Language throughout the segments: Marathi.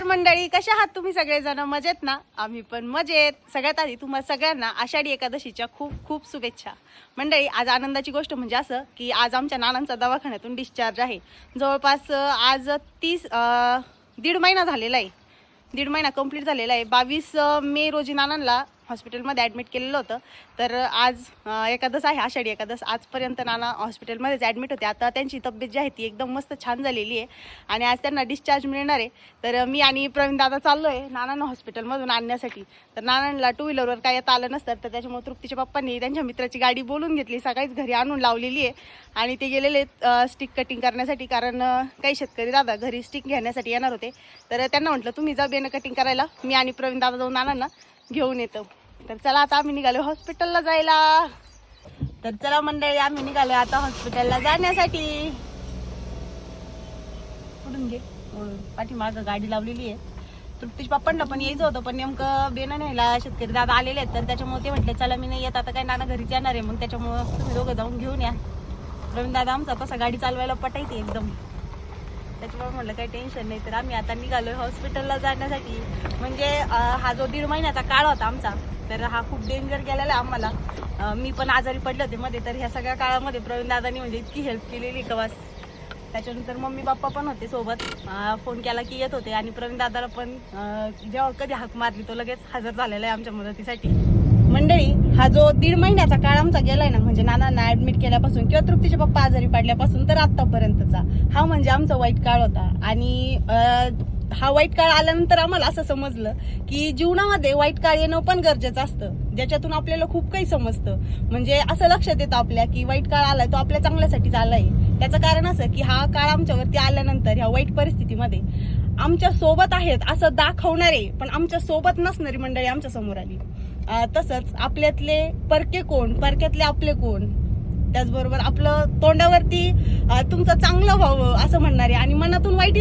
नमस्कार मंडळी कशा आहात तुम्ही सगळेजण? मजेत ना? आम्ही पण मजेत. सगळ्यात आधी तुम्हाला सगळ्यांना आषाढी एकादशीच्या खूप खूप शुभेच्छा. मंडळी आज आनंदाची गोष्ट म्हणजे असं की आज आमच्या नानांचा दवाखान्यातून डिस्चार्ज आहे. जवळपास आज तीस दीड महिना झालेला आहे. दीड महिना कंप्लीट झालेला आहे. बावीस मे रोजी नानांना हॉस्पिटलमध्ये ॲडमिट केलेलं होतं. तर आज एकादस आहे आषाढी एकादस. आजपर्यंत नाना हॉस्पिटलमध्येच ॲडमिट होते. आता त्यांची तब्येत जी आहे ती एकदम मस्त छान झालेली आहे. आणि आज त्यांना डिस्चार्ज मिळणार आहे. तर मी आणि प्रवीण दादा चाललो आहे नानांना हॉस्पिटलमधून आणण्यासाठी. तर नानांना टू व्हीलरवर काय येता आलं नसतं तर त्याच्यामुळे तृप्तीच्या पप्पांनी त्यांच्या मित्राची गाडी बोलून घेतली. सकाळीच घरी आणून लावलेली आहे. आणि ते गेलेले स्टिक कटिंग करण्यासाठी. कारण काही शेतकरी दादा घरी स्टिक घेण्यासाठी येणार होते. तर त्यांना म्हटलं तुम्ही जा बेनं कटिंग करायला. मी आणि प्रवीण दादा जाऊन नानांना घेऊन येतो. तर चला आता आम्ही निघालो हॉस्पिटलला जायला. तर चला मंडळी आम्ही निघालो आता हॉस्पिटलला जाण्यासाठी. कुठून घे. पाठीमागं गाडी लावलेली आहे. तृप्तीश पप्पांना पण यायचं होतं पण नेमकं बेनं न्यायला शेतकरी दादा आलेले आहेत. तर त्याच्यामुळे ते म्हटले चला मी नाही येत. आता काय नाना घरीच येणार आहे. मग त्याच्यामुळं तुम्ही दोघं जाऊन घेऊन या. प्रवीण दादा आमचा तसा गाडी चालवायला पटायची एकदम. त्याच्यामुळे म्हटलं काही टेन्शन नाही. तर आम्ही आता निघालोय हॉस्पिटलला जाण्यासाठी. म्हणजे हा जो दीड महिन्याचा काळ होता आमचा तर हा खूप डेंजर गेलेला आम्हाला. मी पण आजारी पडले होते मध्ये तर ह्या सगळ्या काळामध्ये प्रवीण दादानी म्हणजे इतकी हेल्प केलेली कवास. त्याच्यानंतर मम्मी पप्पा पण होते सोबत. फोन केला की येत होते आणि प्रवीण दादाला पण जेव्हा कधी हाक मारली तो लगेच हजर झालेला आहे आमच्या मदतीसाठी. मंडळी हा जो दीड महिन्याचा काळ आमचा गेलाय ना म्हणजे नानांना ऍडमिट केल्यापासून किंवा तृप्तीचे पप्पा आजारी पडल्यापासून तर आतापर्यंतचा हा म्हणजे आमचा वाईट काळ होता. आणि हा वाईट काळ आल्यानंतर आम्हाला असं समजलं की जीवनामध्ये वाईट काळ येणं पण गरजेचं असतं. ज्याच्यातून आपल्याला खूप काही समजतं. म्हणजे असं लक्षात येतं आपल्या की वाईट काळ आलाय तो आपल्या चांगल्यासाठीच आलाय. त्याचं कारण असं की हा काळ आमच्यावरती आल्यानंतर ह्या वाईट परिस्थितीमध्ये आमच्यासोबत आहेत असं दाखवणारे पण आमच्यासोबत नसणारी मंडळी आमच्यासमोर आली. तसंच आपल्यातले परके कोण परक्यातले आपले कोण त्याचबरोबर आपलं तोंडावरती तुमचं चांगलं व्हावं असं म्हणणारे आणि मनातून वाईट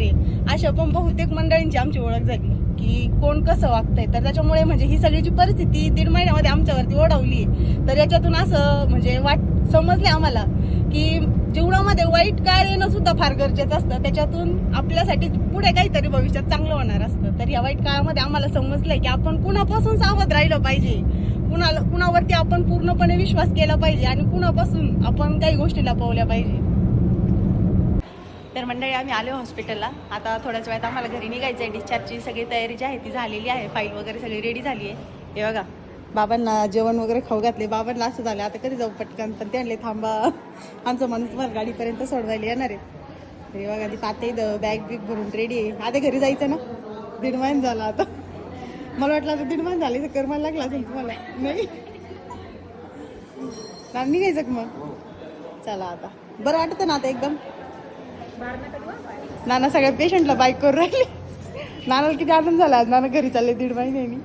इच्छा अशा पण बहुतेक मंडळींची आमची ओळख झाली की कोण कसं वागतंय. तर त्याच्यामुळे म्हणजे ही सगळी जी परिस्थिती दीड महिन्यामध्ये आमच्यावरती ओढवली तर याच्यातून असं म्हणजे वाट समजले आम्हाला की जीवनामध्ये वाईट काळ येणं सुद्धा फार गरजेचं असतं. त्याच्यातून आपल्यासाठी पुढे काहीतरी भविष्यात चांगलं होणार असतं. तर या वाईट काळामध्ये आम्हाला समजलंय की आपण कुणापासून सावध राहिलं पाहिजे? कुणाला कुणावरती आपण पूर्णपणे विश्वास केला पाहिजे आणि कुणापासून आपण काही गोष्टी लपवल्या पाहिजे? तर मंडळी आम्ही आलो हॉस्पिटलला आता थोड्याच वेळात आम्हाला घरी निघायचं आहे डिस्चार्जची सगळी तयारी जी आहे ती झालेली आहे. फाईल वगैरे सगळी रेडी झाली आहे. हे बघा बाबांना जेवण वगैरे खाऊ घातले. बाबांना असं झालं आता कधी जाऊ पटकन? पण ते आणले थांबा. आमचा माणूस तुम्हाला गाडीपर्यंत सोडवायला येणार आहे. हे बघा ती पाते बॅग बिग भरून रेडी आहे. आता घरी जायचं ना? दीड महिन झाला आता. मला वाटलं आता दीड महिन झाले तर करमायला लागला असेल तुम्हाला. नाही. निघायचं मग? चला आता. बरं वाटतं ना आता एकदम? नाना सगळ्या पेशंटला बाईक करून राहिले. नानाला किती आनंद झाला आज. नाना घरी चालले दीड महिन्यानी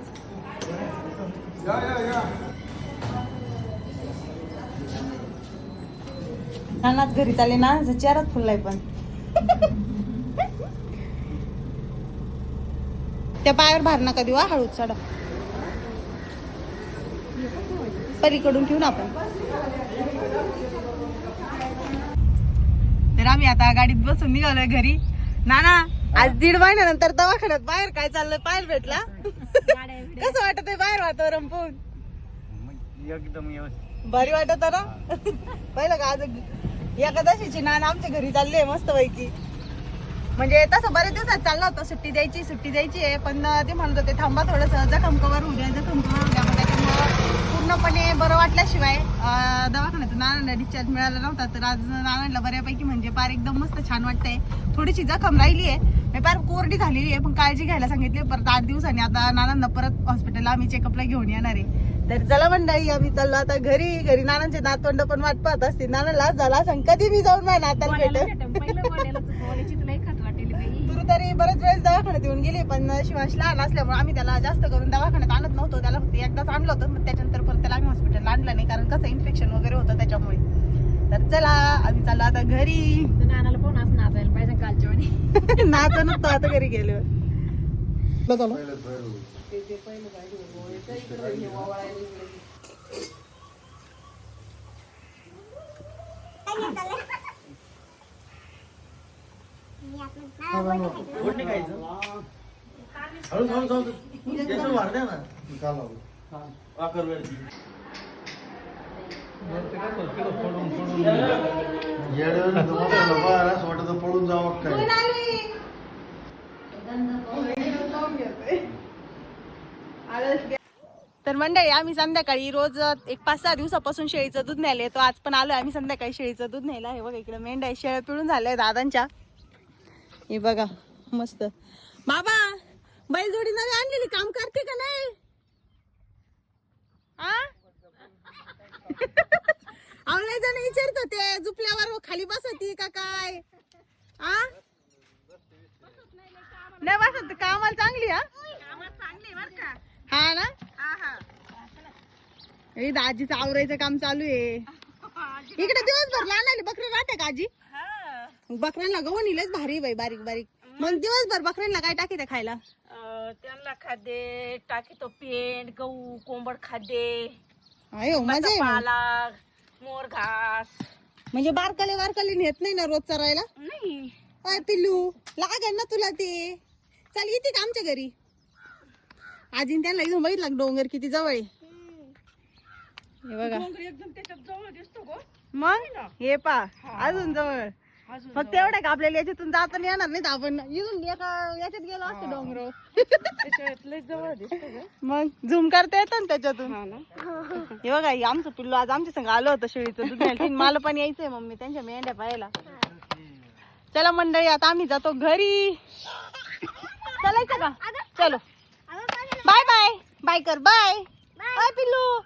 नानाच घरी चालले. नानाचा चेहराच फुललाय पण. त्या पायावर भार नका देऊ हा, हळूच चढा. पलीकडून ठेवू ना आपण. तर आम्ही आता गाडीत बसून निघालोय घरी. नाना आज दीड महिन्यानंतर दवाखान्यात बाहेर काय चाललंय पाहायला भेटला? कसं वाटत आहे बाहेर वातावरण पाहून? एकदम व्यवस्थित. भारी वाटत ना? पहिलं का आज एकादशीची नाना आमच्या घरी चालली मस्त पैकी म्हणजे तसं बरेच दिवसात चाललं होतं. सुट्टी द्यायची सुट्टी द्यायची आहे. पण ते म्हणत होते थांबा थोडस जखम कवर होऊ द्या जखम कवर होऊ द्या. पूर्णपणे बरं वाटल्याशिवाय अं, दवाखान्यातून नानांना डिस्चार्ज मिळाला नव्हता. तर आज नानांना बऱ्यापैकी म्हणजे पार एकदम मस्त छान वाटतंय. थोडीशी जखम राहिली आहे पार कोरडी झालेली आहे पण काळजी घ्यायला सांगितली परत आठ दिवसांनी आता नानांना परत हॉस्पिटलला आम्ही चेकअपला घेऊन येणार आहे. तर चला मंडळी आम्ही चाललो आता घरी. घरी नानांचे नातवंड पण वाट पाहत असतील. नानाला झाला सांग कधी मी जाऊन माझ्या नाताला भेट तुरु तरी बरेच वेळेस दवाखान्यात येऊन गेली पण शिवांश लहान असल्यामुळे आम्ही त्याला जास्त करून दवाखान्यात आणत नव्हतो. त्याला फक्त एकदाच आणलं होतं मग त्याच्यानंतर परत त्याला आम्ही हॉस्पिटलला आणलं नाही कारण कसं इन्फेक्शन वगैरे होतं त्याच्यामुळे. तर चला आम्ही चाललो आता घरी. नानाला पण असं नाचायला पाहिजे कालच्या वाणी नाच नसतो आता घरी गेलो. कोणी खायचं हळू जाऊ त्याचं वाकर पडून जावं काय तर मंडळी आम्ही संध्याकाळी रोज एक पाच सहा दिवसापासून शेळीचं दूध न्यायला येतो. आज पण आलोय आम्ही संध्याकाळी शेळीचं दूध न्यायला. हे बघा इकडे मेंढ्या शेळ्या पिळून झाल्या दादांच्या. हे बघा मस्त. बाबा बैलजोडी नवी आणलेली काम करते का नाही? आ? जण विचारत होते झुपल्यावर हो, खाली बसती का काय? आ? नाही बसत कामाला चांगली हा? हा ना? हे आवरायचं काम चालू आहे. इकडे दिवसभर लहान आले बकरी राहते का आजी? बकऱ्यांना गव्हाणी लयच भारी बाई बारीक बारीक. मग दिवसभर बकऱ्यांना काय टाकी खायला? अं, त्यांना खाद्य टाकीतो पेंट गहू कोंबड खाद्य अयो मजा आहे मग. पाला मोर घास. म्हणजे बारकाले बारकाले नेत नाही ना रोज चरायला? नाही. पिल्लू लागेल ना तुला ते. चल येते का आमच्या घरी? आजीन त्यांना इथून बघितलं का डोंगर किती जवळ आहे? हे बघा. एकदम त्याच्यात जवळ दिसतो गो. मग? हे पा अजून जवळ. फक्त एवढं का आपल्याला याच्यातून जाता नाही येणार नाही तर आपण. इथून एका याच्यात गेलो असतो डोंगर मग झूम करता येतं ना त्याच्यातून? हे बघा हे आमचं पिल्लू आज आमच्या संग आलं होतं शेळीचं दूध घ्यायला. तिने मला पण यायचंय मम्मी त्यांच्या मेंढ्या पाहायला. चला मंडळी आता आम्ही जातो घरी. चालायचं का चलो. Bye bye. बाय कर. बाय. बाय पिल्लू.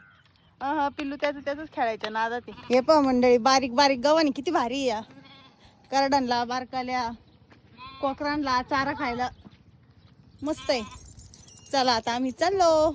हा पिल्लू त्याच त्याच खेळायचं ना आता ते. हे पहा मंडळी बारीक बारीक गव्हाणी किती भारी आहे. या करडनला बारकाल्या कोकरांना चारा खायला. मस्त आहे. चला आता आम्ही चाललो.